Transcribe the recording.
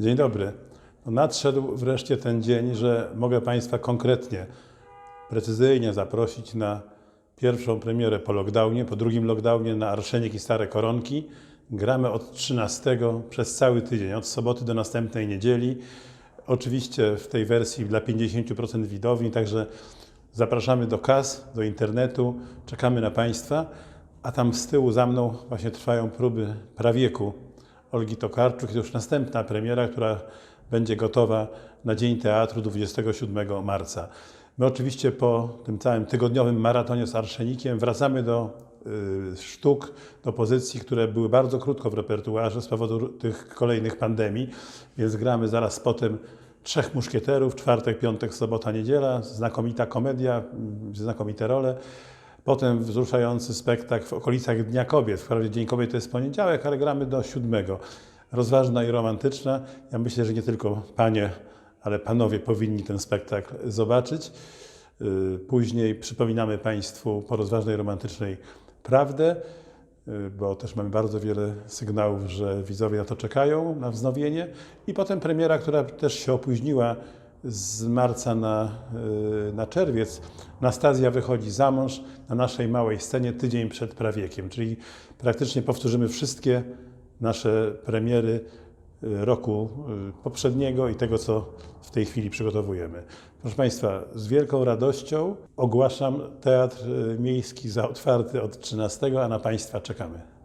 Dzień dobry. No nadszedł wreszcie ten dzień, że mogę Państwa konkretnie, precyzyjnie zaprosić na pierwszą premierę po lockdownie, po drugim lockdownie na Arszenik i Stare Koronki. Gramy od 13 przez cały tydzień, od soboty do następnej niedzieli. Oczywiście w tej wersji dla 50% widowni, także zapraszamy do kas, do internetu, czekamy na Państwa, a tam z tyłu za mną właśnie trwają próby prawieku Olgi Tokarczuk. To już następna premiera, która będzie gotowa na Dzień Teatru 27 marca. My oczywiście po tym całym tygodniowym maratonie z Arszenikiem wracamy do y, sztuk, do pozycji, które były bardzo krótko w repertuarze z powodu tych kolejnych pandemii, więc gramy zaraz potem Trzech Muszkieterów, czwartek, piątek, sobota, niedziela, znakomita komedia, mm, znakomite role. Potem wzruszający spektakl w okolicach Dnia Kobiet. Wprawdzie Dzień Kobiet to jest poniedziałek, ale gramy do siódmego. Rozważna i romantyczna. Ja myślę, że nie tylko panie, ale panowie powinni ten spektakl zobaczyć. Yy, Później przypominamy Państwu po rozważnej romantycznej prawdę, yy, bo też mamy bardzo wiele sygnałów, że widzowie na to czekają, na wznowienie. I potem premiera, która też się opóźniła z marca na, yy, na czerwiec. Nastazja wychodzi za mąż na naszej małej scenie tydzień przed prawiekiem, czyli praktycznie powtórzymy wszystkie nasze premiery y, roku y, poprzedniego i tego, co w tej chwili przygotowujemy. Proszę Państwa, z wielką radością ogłaszam Teatr y, Miejski za otwarty od 13, a na Państwa czekamy.